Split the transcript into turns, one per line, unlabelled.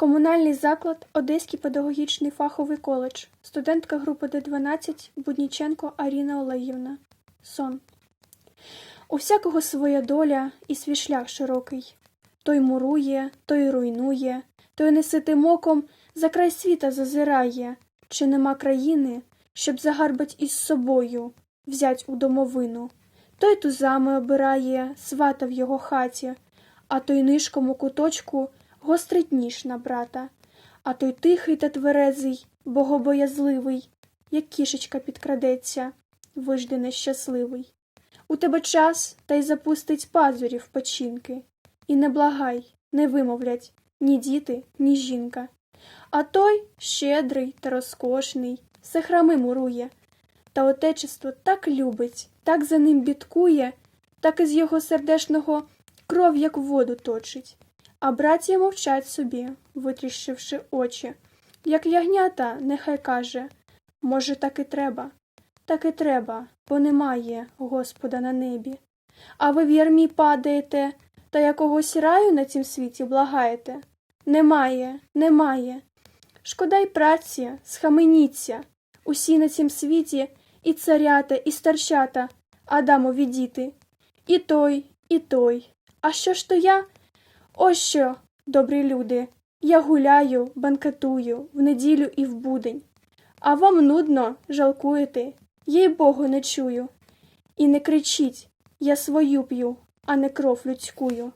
Комунальний заклад Одеський педагогічний фаховий коледж. Студентка групи Д12 Будніченко Аріна Олегівна. Сон. У всякого своя доля і свій шлях широкий. Той мурує, той руйнує, той неситим оком за край світа зазирає, чи нема країни, щоб загарбать із собою, взять у домовину. Той тузами обирає свата в його хаті, а той нишком у куточку гострить ніж на брата, а той тихий та тверезий, богобоязливий, як кішечка підкрадеться, вижди нещасливий. У тебе час та й запустить пазурі в печінки, і не благай, не вимовлять ні діти, ні жінка. А той щедрий та розкошний, все храми мурує, та отечество так любить, так за ним бідкує, так із його сердешного кров, як воду точить. А браття мовчать собі, витріщивши очі. Як ягнята, нехай каже, може, так і треба, так і треба, бо немає Господа на небі. А ви в ярмі падаєте та якогось раю на цім світі благаєте? Немає, немає. Шкода й праці, схаменіться, усі на цім світі і царята, і старчата, Адамові діти. І той, і той. А що ж то я? Ось що, добрі люди, я гуляю, банкетую в неділю і в будень. А вам нудно, жалкуєте, їй Богу не чую. І не кричіть, я свою п'ю, а не кров людськую.